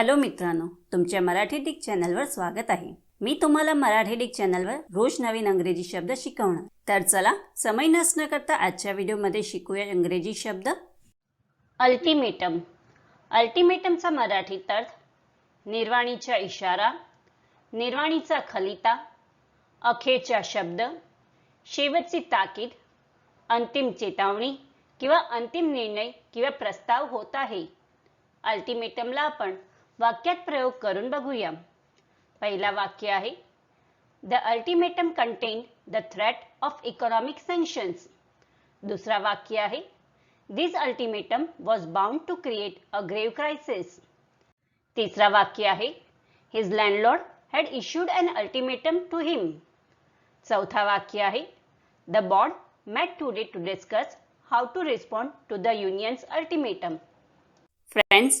Hello मित्रांनो तुमच्या Marathi Dick चॅनलवर स्वागत आहे. मी तुम्हाला मराठी डिक चॅनलवर रोज नवीन अंग्रेजी शब्द शिकवणार. तर चला समय नसणं करता आजच्या व्हिडिओमध्ये शिकूया इंग्रजी शब्द. अल्टिमेटम अल्टिमेटमचा मराठीत अर्थ निर्वाणीचा इशारा निर्वाणीचा खलिता अखेरचा शब्द शेवटची ताकीद अंतिम चेतावणी किंवा अंतिम निर्णय किंवा प्रस्ताव होत आहे. अल्टिमेटमला आपण वाक्यात प्रयोग करून बघूया. पहिला वाक्य आहे the ultimatum contain the threat of economic sanctions दुसरा वाक्य आहे this ultimatum was bound to create a grave crisis तिसरा वाक्य आहे his landlord had issued an ultimatum to him चौथा वाक्य आहे the board met today to discuss how to respond to the union's ultimatum. Friends